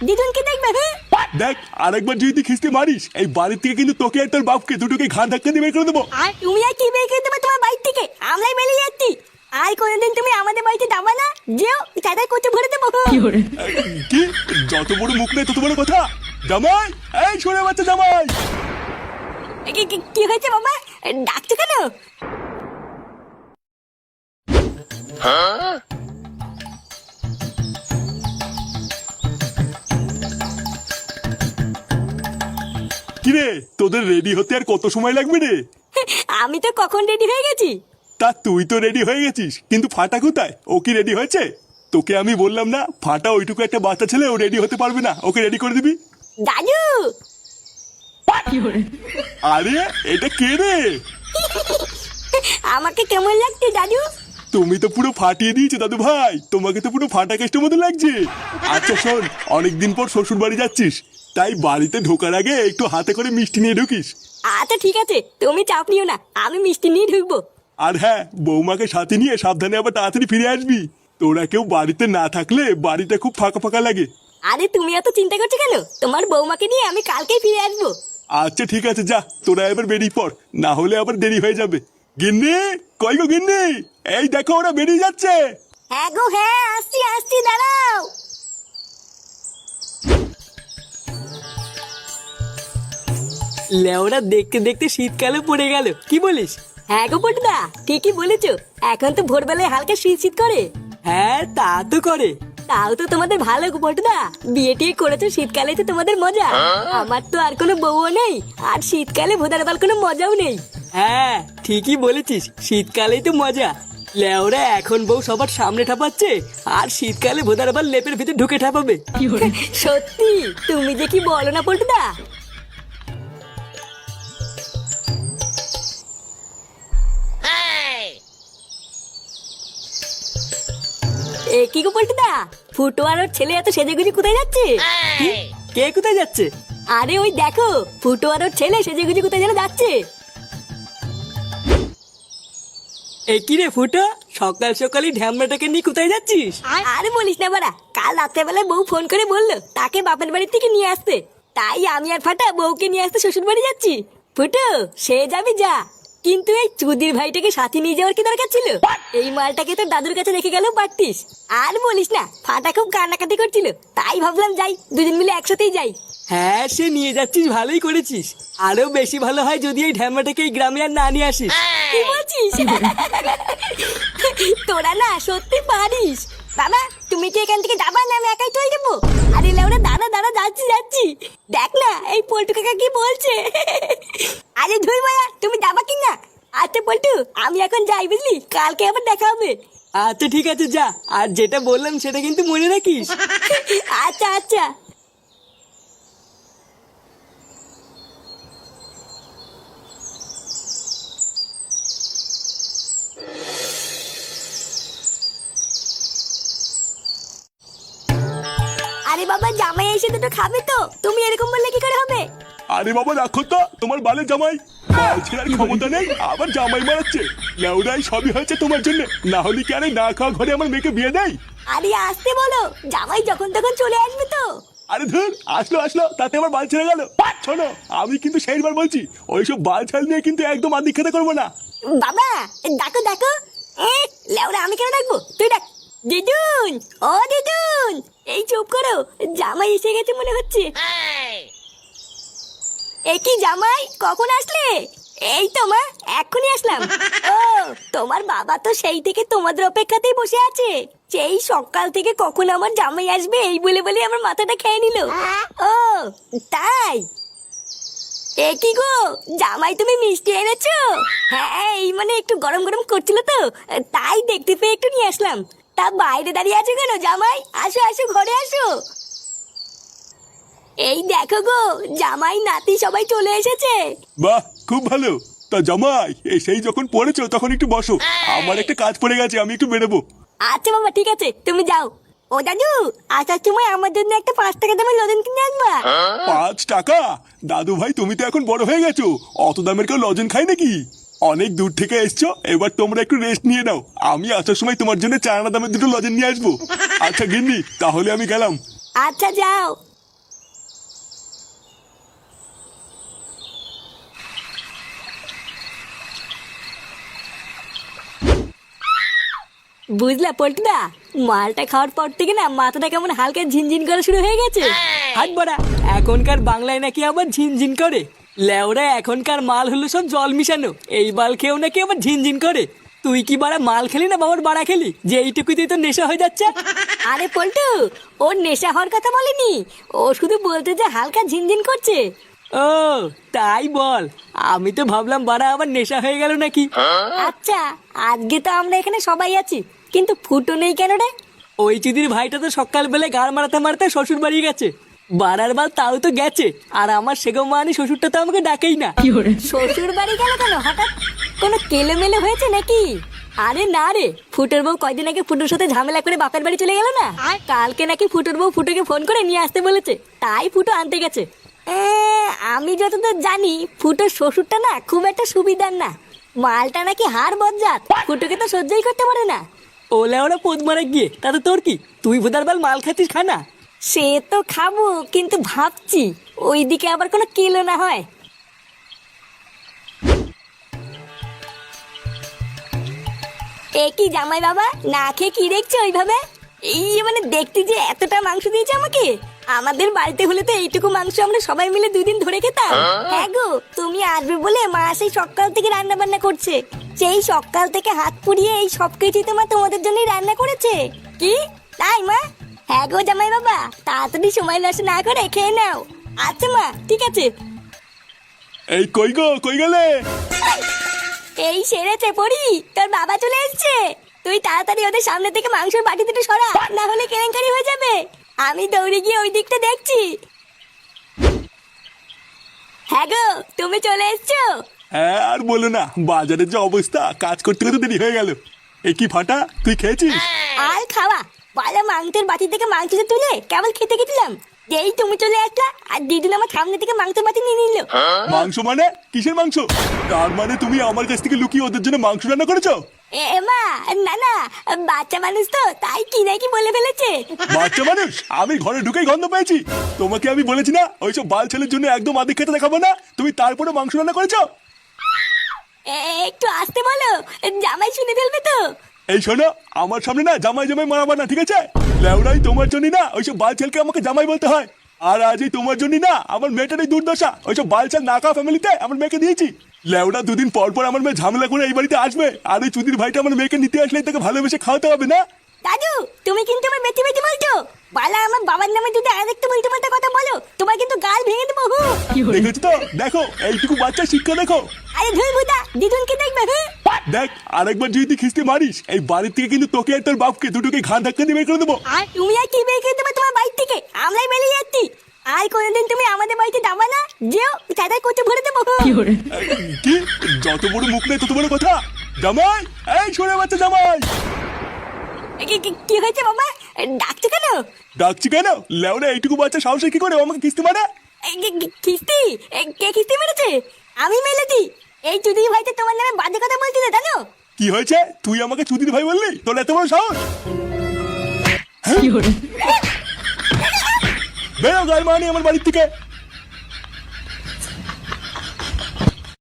দিদুনকে দেখবে হ্যাঁ দেখ আরেকবার যদি তুই খিস্তি মারিস এই বাড়ির থেকে কিন্তু তোকে আর তোর বাপকে দুটোকে ঘান ধাক্কা দিয়ে বের করে দেবো। আর তুমি আর কি বের করে দেবে তোমার বাড়ি থেকে? আমরাই বেরিয়ে যাচ্ছি। আর কোনোদিন তুমি আমাদের বাড়িতে যাবা না? যেও দাদা কোচে ভরে দেবো। কি যত বড় মুখ নেই তত বড় কথা? জামাই? এই শোনে বাচ্চা জামাই! কি- কি- কি হয়েছে বাবা? ডাকছো কেন? কিরে তোদের রেডি হতে আর কত সময় লাগবে রে? আমি তো কখন রেডি হয়ে গেছি? তা তুই তো রেডি হয়ে গেছিস কিন্তু ফাটা কোথায়? ও কি রেডি হয়েছে? তোকে আমি বললাম না ফাটা ওইটুকু একটা বাচ্চা ছেলে ও রেডি হতে পারবে না ওকে রেডি করে দিবি? দাদু! আরে এটা কে রে? আমাকে কেমন লাগছে দাদু? তুমি তো পুরো ফাটিয়ে দিয়েছ দাদু ভাই। তোমাকে তো পুরো ফাটা কেস্টের মতো লাগছে। আচ্ছা শোন অনেকদিন পর শ্বশুর বাড়ি যাচ্ছিস। তাই বাড়িতে ঢোকার আগে একটু হাতে করে মিষ্টি নিয়ে ঢুকিস। আচ্ছা ঠিক আছে। তুমি চাপ নিও না আমি মিষ্টি নিয়ে ঢুকবো। আর হ্যাঁ বৌমাকে সাথে নিয়ে সাবধানে আবার তাড়াতাড়ি ফিরে আসবি। তোরা কেউ বাড়িতে না থাকলে বাড়িটা খুব ফাঁকা ফাঁকা লাগে। আরে তুমি এত চিন্তা করছ কেন? তোমার বৌমাকে নিয়ে আমি কালকেই ফিরে আসব। আচ্ছা ঠিক আছে যা তোরা এবার বেরিয়ে পড়। না হলে আবার দেরি হয়ে যাবে। গিন্নি কই গো গিন্নি? এই দেখো ওরা বেরিয়ে যাচ্ছে। হ্যাঁ গো হ্যাঁ আসছি আসছি দাঁড়াও। লেওরা দেখতে দেখতে শীতকালে পড়ে গেল। কি বলিস? হ্যাঁ গো পটুদা ঠিকই বলেছ। এখন তো ভোরবেলায় হালকা শীত শীত করে। হ্যাঁ তা তো করে। তাও তো তোমাদের ভালো গো পটুদা বিয়ে টিয়ে করেছ শীতকালে তো তোমাদের মজা। আমার তো আর কোনো বউও নেই আর শীতকালে ভোদার বাল কোনো মজাও নেই। হ্যাঁ ঠিকই বলেছিস শীতকালেই তো মজা। লেওরা এখন বউ সবার সামনে ঠাপাচ্ছে আর শীতকালে ভোদার আবার লেপের ভিতরে ঢুকে ঠাপাবে। সত্যি? তুমি যে কি বলো না পটুদা এ কি গো ওর ছেলে এত সেজেগুজি কোথায় যাচ্ছে? কি? কোথায় যাচ্ছে? আরে ওই দেখো ফুটো আর ওর ছেলে সেজেগুজি কোথায় যেন যাচ্ছে। এ কি রে ফুটো? সকাল সকালই ঢ্যামড়াটাকে নিয়ে কোথায় যাচ্ছিস? আরে বলিস না বাড়া কাল রাত্রেবেলায় বউ ফোন করে বলল তাকে বাপের বাড়ি থেকে নিয়ে আসতে। তাই আমি আর ফাটা বউকে নিয়ে আসতে শ্বশুর বাড়ি যাচ্ছি। ফুটো সে যাবি যা। কিন্তু এই চুদির ভাইটাকে সাথে নিয়ে যাওয়ার কি দরকার ছিল? এই মালটাকে তোর দাদুর কাছে রেখে গেলেও পারতিস আর বলিস না ফাটা খুব কান্নাকাটি করছিল। তাই ভাবলাম যাই দুজন মিলে একসাথেই যাই। হ্যাঁ সে নিয়ে যাচ্ছিস ভালোই করেছিস। আরও বেশি ভালো হয় যদি এই ঢ্যামড়াটাকে এই গ্রামে আর না নিয়ে আসিস। কি বলছিস? তোরা না সত্যি পারিস। বাবা তুমি কি এখান থেকে যাবা না? আমি একাই চলে যাব। আরে লেওরা দাদা দাদা যাচ্ছি যাচ্ছি। দেখ এই পল্টু কাকা কি বলছে? আরে ধুই মায়া তুমি যাবা কি না আচ্ছা পল্টু আমি এখন যাই বুঝলি কালকে আবার দেখা হবে। আচ্ছা ঠিক আছে যা। আর যেটা বললাম সেটা কিন্তু মনে রাখিস। আচ্ছা আচ্ছা আরে বাবা জামাই এসে দুটো খাবে তো। তুমি এরকম বললে কি করে হবে? আরে বাবা রাখো তো তোমার বালে জামাই। ছেড়ার ক্ষমতা নেই আবার জামাই মারাচ্ছে। লেউরাই সবই হয়েছে তোমার জন্য। না হলে কি আরে না খাওয়া ঘরে আমার মেয়েকে বিয়ে দেয়? আরে আসতে বলো। জামাই যখন তখন চলে আসবে তো। আরে ধর আসলো আসলো তাতে আমার বাল ছেড়ে গেল। শোনো আমি কিন্তু সেইবার বলছি ওইসব বাল ছাল নিয়ে কিন্তু একদম আদি খেতে করব না। বাবা ডাকো ডাকো এ লেওরা আমি কেন ডাকবো? তুই ডাক। দিদুন ও দিদুন। এই চুপ করো জামাই এসে গেছে মনে হচ্ছে। এ কি জামাই কখন আসলে? এই তো মা এক্ষুনি আসলাম। ও তোমার বাবা তো সেই থেকে তোমাদের অপেক্ষাতেই বসে আছে। সেই সকাল থেকে কখন আমার জামাই আসবে এই বলে বলে আমার মাথাটা খেয়ে নিল। ও তাই? এ কি গো জামাই তুমি মিষ্টি এনেছো? হ্যাঁ এই মানে একটু গরম গরম করছিল তো তাই দেখতে পেয়ে একটু নিয়ে আসলাম। তা বাইরে দাঁড়িয়ে আছো কেন জামাই? আসো আসো ঘরে আসো। এই দেখো গো জামাই নাতি সবাই চলে এসেছে। বাহ খুব ভালো। তা জামাই এই সেই যখন পড়েছো তখন একটু বসো। আমার একটা কাজ পড়ে গেছে আমি একটু বেরোবো। আচ্ছা বাবা ঠিক আছে তুমি যাও। ও দাদু আসার সময় আমার জন্য একটা পাঁচ টাকা দামের লজেন কিনে আনবা। পাঁচ টাকা? দাদু ভাই তুমি তো এখন বড় হয়ে গেছো। অত দামের কেউ লজেন খাই নাকি? অনেক দূর থেকে এসছো এবার তোমরা একটু রেস্ট নিয়ে নাও। আমি আসার সময় তোমার জন্য চায়না দামের দুটো লজেন নিয়ে আসব। আচ্ছা গিন্নি তাহলে আমি গেলাম। আচ্ছা যাও। বুঝলা পল্টুদা মালটা খাওয়ার পর থেকে না মাথাটা কেমন হালকা ঝিনঝিন করা শুরু হয়ে গেছে। হাত বড়া এখনকার বাংলায় নাকি আবার ঝিনঝিন করে। লেওরা এখনকার মাল হলো সব জল মিশানো। এই মাল খেয়েও নাকি আবার ঝিনঝিন করে। তুই কি বাড়া মাল খেলি না বাবার বাড়া খেলি? যে এইটুকুতেই তো নেশা হয়ে যাচ্ছে? আরে পল্টু ওর নেশা হওয়ার কথা বলেনি। ও শুধু বলতে যে হালকা ঝিনঝিন করছে। ও তাই বল। আমি তো ভাবলাম বাড়া আবার নেশা হয়ে গেল নাকি। আচ্ছা আজকে তো আমরা এখানে সবাই আছি। কিন্তু ফুটো নেই কেন রে? ওই চিদির ভাইটা তো সকালবেলায় গাড় মারাতে মারাতে শ্বশুর বাড়ি গেছে। বাড়ার বাল তাও তো গেছে। আর আমার সেগো মানে শ্বশুরটা তো আমাকে ডাকেই না। শ্বশুর বাড়ি গেল কেন? হঠাৎ কোনো কেলেমেলে হয়েছে নাকি? আরে না রে ফুটোর বউ কয়দিন আগে ফুটোর সাথে ঝামেলা করে বাপের বাড়ি চলে গেল না? কালকে নাকি ফুটোর বউ ফুটোকে ফোন করে নিয়ে আসতে বলেছে তাই ফুটো আনতে গেছে। এ, আমি যতদূর জানি ফুটোর শ্বশুরটা না খুব একটা সুবিধার না। মালটা নাকি হার বজ্জাত ফুটোকে তো সহ্যই করতে পারে না। ওলে ওরা পোদ মারা গিয়ে তাতে তোর কি? তুই ভোদার বাল মাল খাতিস খানা সে তো খাব, কিন্তু ভাবছি ওইদিকে আবার কোনো কিলো না হয়। এ জামাই বাবা, না খেয়ে কি দেখছ ওইভাবে? এই মানে দেখতে যে এতটা মাংস দিয়েছে আমাকে, আমাদের বাড়িতে হলে তো এইটুকু মাংস আমরা সবাই মিলে দুদিন ধরে খেতাম। হ্যাঁ গো, তুমি আসবে বলে মা সেই সকাল থেকে রান্না বান্না করছে। সেই সকাল থেকে হাত পুড়িয়ে এই সব কিছুই তো মা তোমাদের জন্যই রান্না করেছে। কি? তাই মা? হ্যাঁ গো জামাই বাবা তাড়াতাড়ি সময় নষ্ট না করে খেয়ে নাও। আচ্ছা মা ঠিক আছে। এই কই গো কই গেলে? এই সেরেছে পড়ি তোর বাবা চলে এসছে। তুই তাড়াতাড়ি ওদের সামনে থেকে মাংসের বাটি দুটো সরা না হলে কেলেঙ্কারি হয়ে যাবে। আমি দৌড়ে গিয়ে ওই দিকটা দেখছি। হ্যাঁ গো তুমি চলে এসছো? হ্যাঁ আর বলো না বাজারের যে অবস্থা কাজ করতে করতে দেরি হয়ে গেল। এ কি ফাটা তুই খেয়েছিস? আর খাওয়া বলে মাংসের বাটি থেকে মাংসটা তুলে কেবল খেতে গেছিলাম। যেই তুমি চলে আসলা আর দিদিন আমার সামনে থেকে মাংসের বাটি নিয়ে নিল। মাংস মানে? কিসের মাংস? তার মানে তুমি আমার কাছ থেকে লুকিয়ে ওদের জন্য মাংস রান্না করেছ? এ এ মা না না বাচ্চা মানুষ তো তাই কি নাকি বলে ফেলেছে। বাচ্চা মানুষ? আমি ঘরে ঢুকেই গন্ধ পেয়েছি। তোমাকে আমি বলেছি না ওইসব বাল ছেলের জন্য একদম আদিক খেতে দেখাবো না। তুমি তারপরে মাংস রান্না করেছ? এ, একটু আসতে বলো জামাই শুনে ফেলবে তো। এই শোনো আমার সামনে না জামাই জামাই মারাবা না ঠিক আছে? লেওড়াই তোমার জন্য না ওইসব বাল ছেলকে আমাকে জামাই বলতে হয়। আর আজ এই তোমার জন্য না আমার মেয়েটার এই দুর্দশা ওইসব বাল ছেল নাকা ফ্যামিলিতে আমার মেয়েকে দিয়েছি। লেওড়া দুদিন পর পর আমার মেয়ে ঝামেলা করে এই বাড়িতে আসবে আর ওই চুদির ভাইটা আমার মেয়েকে নিতে আসলে তাকে ভালোবেসে খাওয়াতে হবে না? দাদু তুমি কিন্তু আমার বেশি বেশি বলছো। বালা আমার বাবার নামে যদি আর একটু বলতে পারতে কথা বলো তোমার কিন্তু গাল ভেঙে দেবো হু। দেখেছ তো? দেখো এইটুকু বাচ্চা শিক্ষা দেখো। আরে ধুই বুদা দিদুনকে দেখবে হ্যাঁ দেখ আরেকবার যদি তুই খিস্তি মারিস এই বাড়ির থেকে কিন্তু তোকে আর তোর বাপকে দুটোকে ঘান ধাক্কা দিয়ে বের করে দেবো। আর তুমি আর কি বের করে দেবে তোমার বাড়ি থেকে? আমরাই বেরিয়ে যাচ্ছি। আর কোনোদিন তুমি আমাদের বাড়িতে যাবা না যেও চাঁদাই করতে ভরে দেবো। কি যত বড় মুখ নেই তত বড় কথা? জামাই? এই শোনে বাচ্চা জামাই! কি- হয়েছে বাবা? ডাকছো কেন? ডাকছি কেন? লেওরা এইটুকু বাচ্চা সাহসে কি করে? আমাকে কিস্তি মারা? কিস্তি এ, কে কিস্তি মেরেছে? আমি মেলেছি এই চুদি ভাইতে তোমার নামে বাজে কথা বলছিল জানো? কি হয়েছে? তুই আমাকে চুদির ভাই বললি? তোর এত বড় সাহস? বেরো গাল মানি আমার বাড়ির থেকে।